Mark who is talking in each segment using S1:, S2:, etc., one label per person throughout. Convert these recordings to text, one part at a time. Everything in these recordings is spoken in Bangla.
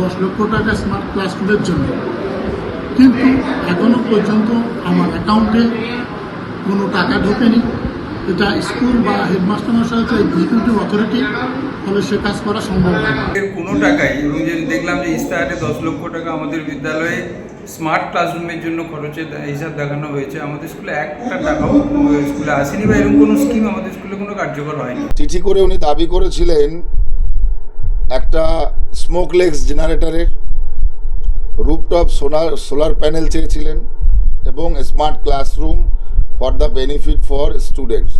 S1: দশ লক্ষ টাকা স্মার্ট ক্লাসরুমের জন্য। কিন্তু এখনও পর্যন্ত আমার অ্যাকাউন্টে কোনো টাকা ঢোকেনি। এটা স্কুল বা হেডমাস্টার মশাই হচ্ছে এক্সিকিউটিভ অথরিটি ফলে সে কাজ করা সম্ভব হয় না
S2: এর কোনো টাকাই এবং যে দেখলাম যে ইস্তাহারে দশ লক্ষ টাকা আমাদের বিদ্যালয়ে স্মার্ট ক্লাসরুমের জন্য খরচের হিসাব দেখানো হয়েছে। আমাদের স্কুলে একটা টাকাও স্কুলে আসেনি বা এরকম কোনো স্কিম আমাদের স্কুলে কোনো কার্যকর হয়নি।
S3: চিঠি করে উনি দাবি করেছিলেন একটা স্মোকলেক্স জেনারেটরের রুপটপ সোলার সোলার প্যানেল চেয়েছিলেন এবং smart classroom for the benefit for students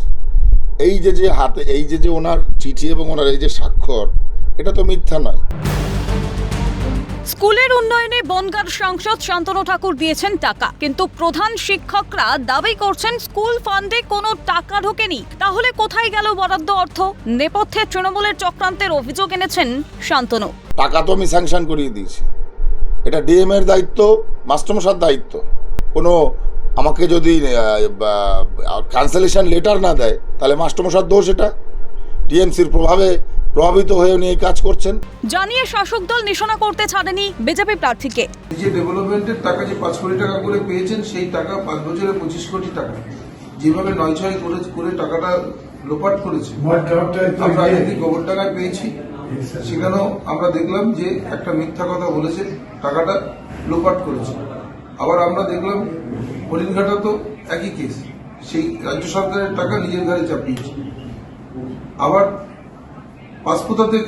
S3: এই যে যে হাতে, এই যে যে ওনার চিঠি এবং ওনার এই যে স্বাক্ষর, এটা তো মিথ্যা নয়।
S4: স্কুলের উন্নয়নে বনগাঁর সাংসদ শান্তনু ঠাকুর দিয়েছেন টাকা। কিন্তু প্রধান শিক্ষকরা দাবি করছেন স্কুল ফান্ডে কোনো টাকা ঢোকেনি। তাহলে কোথায় গেল বরাদ্দ অর্থ? নেপথ্যে তৃণমূলের চক্রান্তের অভিযোগ এনেছেন শান্তনু।
S3: টাকা তো আমি স্যাংশন করিয়ে দিয়েছি। এটা ডিএম এর দায়িত্ব মাস্টারমশার দায়িত্ব। কোনো আমাকে যদি ক্যান্সেলেশন লেটার না দেয়, তাহলে মাস্টারমশার দোষ এটা। টিএমসির প্রভাবে প্রভাবিত হয়ে উনি এই কাজ করছেন।
S4: জানিয়ে শাসক দল নিশানা করতে ছাড়েনি বিজেপি প্রার্থীকে।
S5: যে ডেভেলপমেন্টের টাকা যে পাঁচ কোটি টাকা করে পেয়েছেন সেই টাকা পাঁচ বছরে পঁচিশ কোটি টাকা। যেভাবে নয় ছয় করে করে টাকাটা লোপাট করেছে আমরা আগে গোবর টাকায় পেয়েছি। সেখানেও আমরা দেখলাম যে একটা মিথ্যা কথা বলেছে টাকাটা লোপাট করেছে। আবার আমরা দেখলাম হরিণঘাটা তো একই কেস সেই রাজ্য সরকারের টাকা নিজের ঘরে চাপিয়েছে। আবার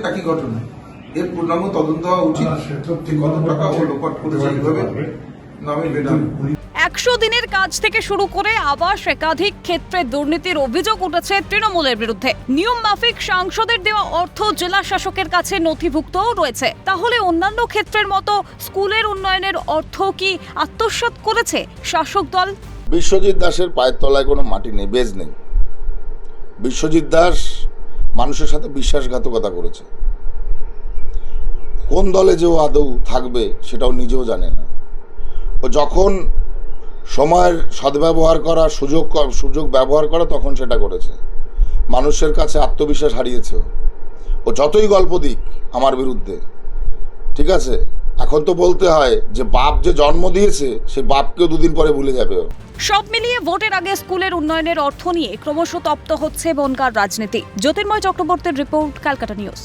S5: একই ঘটনা। এর পূর্ণাঙ্গ তদন্ত হওয়া উচিত। কত টাকা ও লোপাট করেছে এইভাবে নামে বেনামে
S4: একশো দিনের কাজ থেকে শুরু করে আবাস একাধিক ক্ষেত্রে দুর্নীতির অভিযোগ উঠেছে তৃণমূলের বিরুদ্ধে। নিয়ম মাফিক সাংসদের দেওয়া অর্থ জেলা শাসকের কাছে নথিভুক্তও রয়েছে। তাহলে অন্যান্য ক্ষেত্রের মতো স্কুলের উন্নয়নের অর্থ কি আত্মসাৎ করেছে শাসক দল?
S3: বিশ্বজিৎ দাসের পায়ের তলায় কোনো মাটি নেই বেজ নেই। বিশ্বজিৎ দাস মানুষের সাথে বিশ্বাসঘাতকতা করেছে। কোন দলে যে ও আদৌ থাকবে সেটাও নিজেও জানে না। ও যখন সময়ের সদ্ব্যবহার করা, সুযোগ সুযোগ ব্যবহার করা তখন সেটা করেছে। মানুষের কাছে আত্মবিশ্বাস হারিয়েছে ও। যতই গল্প দিক আমার বিরুদ্ধে, ঠিক আছে? এখন তো বলতে হয় যে বাপ যে জন্ম দিয়েছে, সে বাপকেও দুদিন পরে ভুলে যাবে
S4: সব মিলিয়ে ভোটের আগে স্কুলের উন্নয়নের অর্থ নিয়ে ক্রমশ তপ্ত হচ্ছে বনগার রাজনীতি। জ্যোতির্ময় চক্রবর্তীর রিপোর্ট, ক্যালকাটা নিউজ।